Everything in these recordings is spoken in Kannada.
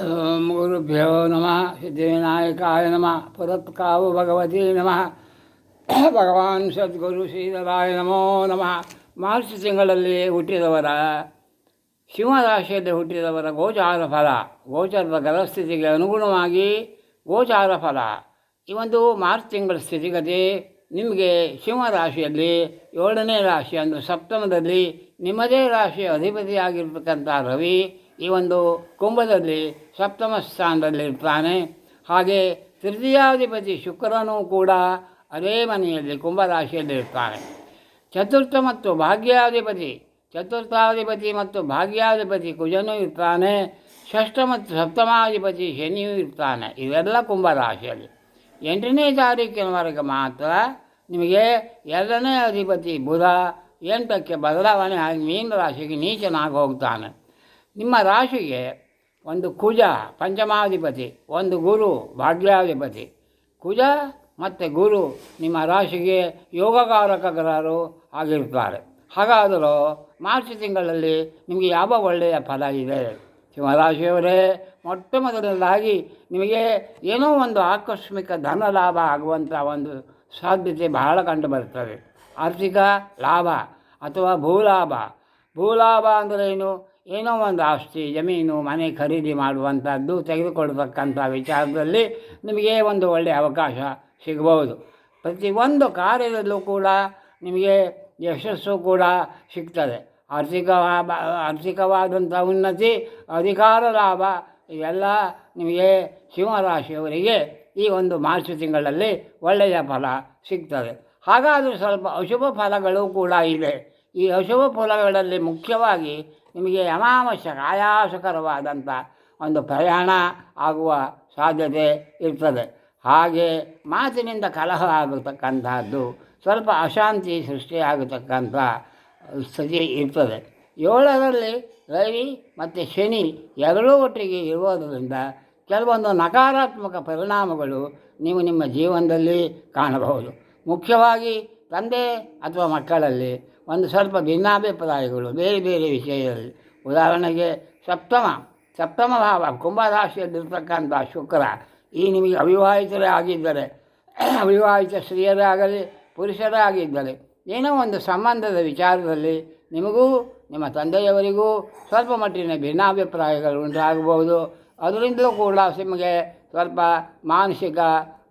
ಗುರುಭ್ಯೋ ನಮಃ ಸಿದ್ಧಿವಿನಾಯಕಾಯ ನಮಃ, ಪುರತ್ಕಾವು ಭಗವತಿ ನಮಃ, ಭಗವಾನ್ ಸದ್ಗುರು ಶ್ರೀಧರಾಯ ನಮೋ ನಮಃ. ಮಾರ್ಚ್ ತಿಂಗಳಲ್ಲಿ ಹುಟ್ಟಿದವರ, ಸಿಂಹರಾಶಿಯಲ್ಲಿ ಹುಟ್ಟಿದವರ ಗೋಚಾರ ಫಲ, ಗೋಚಾರದ ಗ್ರಹಸ್ಥಿತಿಗೆ ಅನುಗುಣವಾಗಿ ಗೋಚಾರ ಫಲ. ಈ ಒಂದು ಮಾರ್ಚ್ ತಿಂಗಳ ಸ್ಥಿತಿಗತಿ ನಿಮಗೆ ಸಿಂಹರಾಶಿಯಲ್ಲಿ ಏಳನೇ ರಾಶಿ ಅಂದರೆ ಸಪ್ತಮದಲ್ಲಿ ನಿಮ್ಮದೇ ರಾಶಿಯ ಅಧಿಪತಿಯಾಗಿರ್ತಕ್ಕಂಥ ರವಿ ಈ ಒಂದು ಕುಂಭದಲ್ಲಿ ಸಪ್ತಮ ಸ್ಥಾನದಲ್ಲಿರ್ತಾನೆ. ಹಾಗೆ ತೃತೀಯಾಧಿಪತಿ ಶುಕ್ರನೂ ಕೂಡ ಅದೇ ಮನೆಯಲ್ಲಿ ಕುಂಭರಾಶಿಯಲ್ಲಿರ್ತಾನೆ. ಚತುರ್ಥ ಮತ್ತು ಭಾಗ್ಯಾಧಿಪತಿ, ಚತುರ್ಥಾಧಿಪತಿ ಮತ್ತು ಭಾಗ್ಯಾಧಿಪತಿ ಕುಜನೂ ಇರ್ತಾನೆ. ಷಷ್ಠ ಮತ್ತು ಸಪ್ತಮಾಧಿಪತಿ ಶನಿಯೂ ಇರ್ತಾನೆ. ಇವೆಲ್ಲ ಕುಂಭರಾಶಿಯಲ್ಲಿ. ಎಂಟನೇ ತಾರೀಕಿನವರೆಗೆ ಮಾತ್ರ ನಿಮಗೆ ಎರಡನೇ ಅಧಿಪತಿ ಬುಧ, ಎಂಟಕ್ಕೆ ಬದಲಾವಣೆ ಆಗಿ ಮೀನ ರಾಶಿಗೆ ನೀಚನಾಗಿ ಹೋಗ್ತಾನೆ. ನಿಮ್ಮ ರಾಶಿಗೆ ಒಂದು ಕುಜ ಪಂಚಮಾಧಿಪತಿ, ಒಂದು ಗುರು ಭಾಗ್ಯಾಧಿಪತಿ. ಕುಜ ಮತ್ತು ಗುರು ನಿಮ್ಮ ರಾಶಿಗೆ ಯೋಗಕಾರಕ ಗ್ರಹರು ಆಗಿರ್ತಾರೆ ಹಾಗಾದರೂ ಮಾರ್ಚ್ ತಿಂಗಳಲ್ಲಿ ನಿಮಗೆ ಯಾವ ಒಳ್ಳೆಯ ಫಲ ಇದೆ? ಸಿಂಹರಾಶಿಯವರೇ ಮೊಟ್ಟ ಮೊದಲನೇದಾಗಿ ನಿಮಗೆ ಏನೋ ಒಂದು ಆಕಸ್ಮಿಕ ಧನ ಲಾಭ ಆಗುವಂಥ ಒಂದು ಸಾಧ್ಯತೆ ಬಹಳ ಕಂಡು ಬರ್ತದೆ ಆರ್ಥಿಕ ಲಾಭ ಅಥವಾ ಭೂಲಾಭ. ಭೂಲಾಭ ಅಂದರೆ ಏನು? ಏನೋ ಒಂದು ಆಸ್ತಿ, ಜಮೀನು, ಮನೆ ಖರೀದಿ ಮಾಡುವಂಥದ್ದು ತೆಗೆದುಕೊಳ್ತಕ್ಕಂಥ ವಿಚಾರದಲ್ಲಿ ನಿಮಗೆ ಒಂದು ಒಳ್ಳೆಯ ಅವಕಾಶ ಸಿಗಬಹುದು ಪ್ರತಿಯೊಂದು ಕಾರ್ಯದಲ್ಲೂ ಕೂಡ ನಿಮಗೆ ಯಶಸ್ಸು ಕೂಡ ಸಿಗ್ತದೆ. ಆರ್ಥಿಕ ಆರ್ಥಿಕವಾದಂಥ ಉನ್ನತಿ, ಅಧಿಕಾರ ಲಾಭ, ಇವೆಲ್ಲ ನಿಮಗೆ ಸಿಂಹರಾಶಿಯವರಿಗೆ ಈ ಒಂದು ಮಾರ್ಚ್ ತಿಂಗಳಲ್ಲಿ ಒಳ್ಳೆಯ ಫಲ ಸಿಗ್ತದೆ. ಹಾಗಾದರೂ ಸ್ವಲ್ಪ ಅಶುಭ ಫಲಗಳು ಕೂಡ ಇದೆ ಈ ಅಶುಭ ಫಲಗಳಲ್ಲಿ ಮುಖ್ಯವಾಗಿ ನಿಮಗೆ ಅನಾವಶ್ಯಕ ಆಯಾಸಕರವಾದಂಥ ಒಂದು ಪ್ರಯಾಣ ಆಗುವ ಸಾಧ್ಯತೆ ಇರ್ತದೆ. ಹಾಗೆ ಮಾತಿನಿಂದ ಕಲಹ ಆಗತಕ್ಕಂಥದ್ದು, ಸ್ವಲ್ಪ ಅಶಾಂತಿ ಸೃಷ್ಟಿಯಾಗತಕ್ಕಂಥ ಸ್ಥಿತಿ ಇರ್ತದೆ. ಏಳರಲ್ಲಿ ರವಿ ಮತ್ತು ಶನಿ ಎರಡೂ ಒಟ್ಟಿಗೆ ಇರುವುದರಿಂದ ಕೆಲವೊಂದು ನಕಾರಾತ್ಮಕ ಪರಿಣಾಮಗಳು ನೀವು ನಿಮ್ಮ ಜೀವನದಲ್ಲಿ ಕಾಣಬಹುದು. ಮುಖ್ಯವಾಗಿ ತಂದೆ ಅಥವಾ ಮಕ್ಕಳಲ್ಲಿ ಒಂದು ಸ್ವಲ್ಪ ಭಿನ್ನಾಭಿಪ್ರಾಯಗಳು, ಬೇರೆ ಬೇರೆ ವಿಷಯದಲ್ಲಿ. ಉದಾಹರಣೆಗೆ ಸಪ್ತಮ ಸಪ್ತಮ ಭಾವ, ಕುಂಭರಾಶಿಯಲ್ಲಿರ್ತಕ್ಕಂಥ ಶುಕ್ರ, ಈ ನಿಮಗೆ ಅವಿವಾಹಿತರೇ ಆಗಿದ್ದರೆ, ಅವಿವಾಹಿತ ಸ್ತ್ರೀಯರೇ ಆಗಲಿ ಪುರುಷರೇ ಆಗಿದ್ದರೆ ಏನೋ ಒಂದು ಸಂಬಂಧದ ವಿಚಾರದಲ್ಲಿ ನಿಮಗೂ, ನಿಮ್ಮ ತಂದೆಯವರಿಗೂ ಸ್ವಲ್ಪ ಮಟ್ಟಿನ ಭಿನ್ನಾಭಿಪ್ರಾಯಗಳು ಉಂಟಾಗಬಹುದು. ಅದರಿಂದಲೂ ಕೂಡ ನಿಮಗೆ ಸ್ವಲ್ಪ ಮಾನಸಿಕ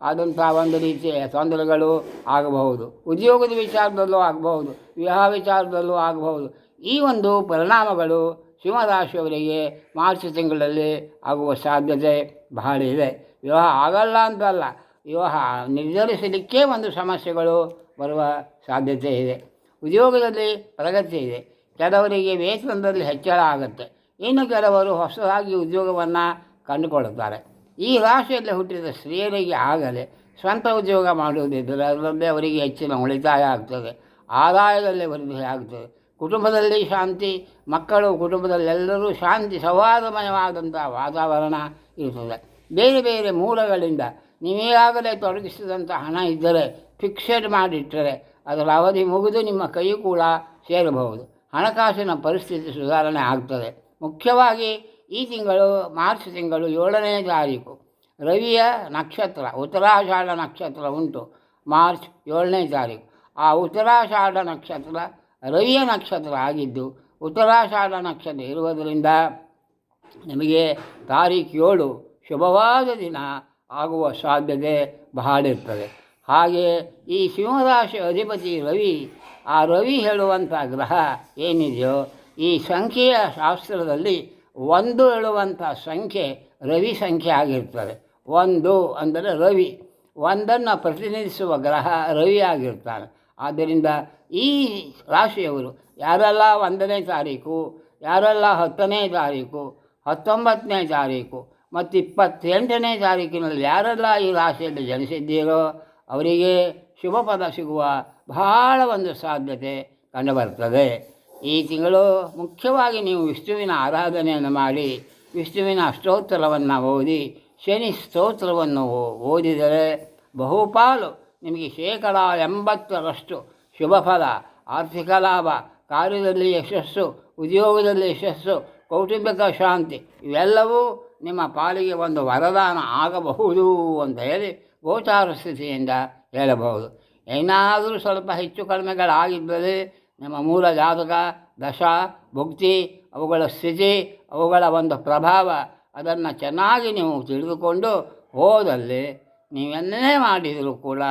ಆದಂಥ ಒಂದು ರೀತಿಯ ತೊಂದರೆಗಳು ಆಗಬಹುದು. ಉದ್ಯೋಗದ ವಿಚಾರದಲ್ಲೂ ಆಗಬಹುದು, ವಿವಾಹ ವಿಚಾರದಲ್ಲೂ ಆಗಬಹುದು. ಈ ಒಂದು ಪರಿಣಾಮಗಳು ಸಿಂಹರಾಶಿಯವರಿಗೆ ಮಾರ್ಚ್ ತಿಂಗಳಲ್ಲಿ ಆಗುವ ಸಾಧ್ಯತೆ ಬಹಳ ಇದೆ. ವಿವಾಹ ಆಗಲ್ಲ ಅಂತಲ್ಲ, ವಿವಾಹ ನಿರ್ಧರಿಸಲಿಕ್ಕೆ ಒಂದು ಸಮಸ್ಯೆಗಳು ಬರುವ ಸಾಧ್ಯತೆ ಇದೆ. ಉದ್ಯೋಗದಲ್ಲಿ ಪ್ರಗತಿ ಇದೆ. ಕೆಲವರಿಗೆ ವೇತನದಲ್ಲಿ ಹೆಚ್ಚಳ ಆಗುತ್ತೆ. ಇನ್ನು ಕೆಲವರು ಹೊಸದಾಗಿ ಉದ್ಯೋಗವನ್ನು ಕಂಡುಕೊಳ್ಳುತ್ತಾರೆ. ಈ ರಾಶಿಯಲ್ಲಿ ಹುಟ್ಟಿದ ಸ್ತ್ರೀಯರಿಗೆ ಆಗಲೇ, ಸ್ವಂತ ಉದ್ಯೋಗ ಮಾಡುವುದಿದ್ದರೆ ಅದರಲ್ಲೇ ಅವರಿಗೆ ಹೆಚ್ಚಿನ ಉಳಿತಾಯ ಆಗ್ತದೆ, ಆದಾಯದಲ್ಲಿ ವೃದ್ಧಿ ಆಗ್ತದೆ. ಕುಟುಂಬದಲ್ಲಿ ಶಾಂತಿ, ಮಕ್ಕಳು ಕುಟುಂಬದಲ್ಲೆಲ್ಲರೂ ಶಾಂತಿ ಸೌಹಾರ್ದಮಯವಾದಂಥ ವಾತಾವರಣ ಇರ್ತದೆ ಬೇರೆ ಬೇರೆ ಮೂಲಗಳಿಂದ ನೀವಾಗಲೇ ತೊಡಗಿಸಿದಂಥ ಹಣ ಇದ್ದರೆ ಫಿಕ್ಸೆಡ್ ಮಾಡಿಟ್ಟರೆ ಅದರ ಅವಧಿ ಮುಗಿದು ನಿಮ್ಮ ಕೈ ಕೂಡ ಸೇರಬಹುದು. ಹಣಕಾಸಿನ ಪರಿಸ್ಥಿತಿ ಸುಧಾರಣೆ ಆಗ್ತದೆ. ಮುಖ್ಯವಾಗಿ ಈ ತಿಂಗಳು ಮಾರ್ಚ್ ತಿಂಗಳು ಏಳನೇ ತಾರೀಕು. ರವಿಯ ನಕ್ಷತ್ರ, ಉತ್ತರಾಷಾಢ ನಕ್ಷತ್ರ ಉಂಟು, ಮಾರ್ಚ್ ಏಳನೇ ತಾರೀಕು. ಆ ಉತ್ತರಾಷಾಢ ನಕ್ಷತ್ರ ರವಿಯ ನಕ್ಷತ್ರ ಆಗಿದ್ದು, ಉತ್ತರಾಷಾಢ ನಕ್ಷತ್ರ ಇರುವುದರಿಂದ ನಿಮಗೆ ತಾರೀಕು ಏಳು ಶುಭವಾದ ದಿನ ಆಗುವ ಸಾಧ್ಯತೆ ಬಹಳ ಇರ್ತದೆ ಹಾಗೆ ಈ ಸಿಂಹರಾಶಿ ಅಧಿಪತಿ ರವಿ, ಆ ರವಿ ಹೇಳುವಂಥ ಗ್ರಹ ಏನಿದೆಯೋ ಈ ಸಂಖ್ಯೆಯ ಶಾಸ್ತ್ರದಲ್ಲಿ ಒಂದು ಹೇಳುವಂಥ ಸಂಖ್ಯೆ ರವಿ ಸಂಖ್ಯೆ ಆಗಿರ್ತದೆ. ಒಂದು ಅಂದರೆ ರವಿ. ಒಂದನ್ನು ಪ್ರತಿನಿಧಿಸುವ ಗ್ರಹ ರವಿ ಆಗಿರ್ತಾನೆ. ಆದ್ದರಿಂದ ಈ ರಾಶಿಯವರು ಯಾರೆಲ್ಲ ಒಂದನೇ ತಾರೀಕು, ಯಾರೆಲ್ಲ ಹತ್ತನೇ ತಾರೀಕು, ಹತ್ತೊಂಬತ್ತನೇ ತಾರೀಕು ಮತ್ತು ಇಪ್ಪತ್ತೆಂಟನೇ ತಾರೀಕಿನಲ್ಲಿ ಯಾರೆಲ್ಲ ಈ ರಾಶಿಯಲ್ಲಿ ಜನಿಸಿದ್ದೀರೋ ಅವರಿಗೆ ಶುಭ ಪದ ಸಿಗುವ ಬಹಳ ಒಂದು ಸಾಧ್ಯತೆ ಕಂಡುಬರ್ತದೆ. ಈ ತಿಂಗಳು ಮುಖ್ಯವಾಗಿ ನೀವು ವಿಷ್ಣುವಿನ ಆರಾಧನೆಯನ್ನು ಮಾಡಿ, ವಿಷ್ಣುವಿನ ಸ್ತೋತ್ರವನ್ನು ಓದಿ, ಶನಿ ಸ್ತೋತ್ರವನ್ನು ಓದಿದರೆ ಬಹುಪಾಲು ನಿಮಗೆ ಶೇಕಡ ಎಂಬತ್ತರಷ್ಟು ಶುಭ ಫಲ, ಆರ್ಥಿಕ ಲಾಭ, ಕಾರ್ಯದಲ್ಲಿ ಯಶಸ್ಸು, ಉದ್ಯೋಗದಲ್ಲಿ ಯಶಸ್ಸು, ಕೌಟುಂಬಿಕ ಶಾಂತಿ, ಇವೆಲ್ಲವೂ ನಿಮ್ಮ ಪಾಲಿಗೆ ಒಂದು ವರದಾನ ಆಗಬಹುದು ಅಂತ ಹೇಳಿ ಗೋಚಾರ ಸ್ಥಿತಿಯಿಂದ ಹೇಳಬಹುದು. ಏನಾದರೂ ಸ್ವಲ್ಪ ಹೆಚ್ಚು ಕಡಿಮೆಗಳಾಗಿದ್ದರೆ ನಿಮ್ಮ ಮೂಲ ಜಾತಕ, ದಶ, ಭುಕ್ತಿ, ಅವುಗಳ ಸ್ಥಿತಿ, ಅವುಗಳ ಒಂದು ಪ್ರಭಾವ, ಅದನ್ನು ಚೆನ್ನಾಗಿ ನೀವು ತಿಳಿದುಕೊಂಡು ಹೋದಲ್ಲಿ ನೀವೆನ್ನೇ ಮಾಡಿದರೂ ಕೂಡ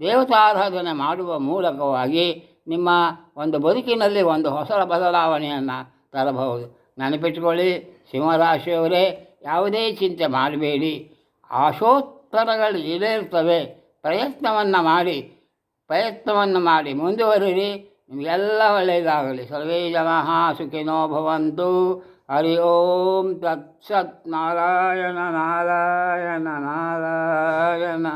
ದೇವತಾರಾಧನೆ ಮಾಡುವ ಮೂಲಕವಾಗಿ ನಿಮ್ಮ ಒಂದು ಬದುಕಿನಲ್ಲಿ ಒಂದು ಹೊಸ ಬದಲಾವಣೆಯನ್ನು ತರಬಹುದು. ನೆನಪಿಟ್ಕೊಳ್ಳಿ, ಸಿಂಹರಾಶಿಯವರೇ, ಯಾವುದೇ ಚಿಂತೆ ಮಾಡಬೇಡಿ. ಆಶೋತ್ತರಗಳು ಇರ್ತವೆ ಪ್ರಯತ್ನವನ್ನು ಮಾಡಿ ಪ್ರಯತ್ನವನ್ನು ಮಾಡಿ ಮುಂದುವರಿರಿ. ನಿಮಗೆಲ್ಲ ಒಳ್ಳೆಯದಾಗಲಿ. ಸರ್ವೇ ಜನಃ ಸುಖಿನೋ ಭವಂತು. ಹರಿ ಓಂ ತತ್ಸತ್ ನಾರಾಯಣ ನಾರಾಯಣ ನಾರಾಯಣ.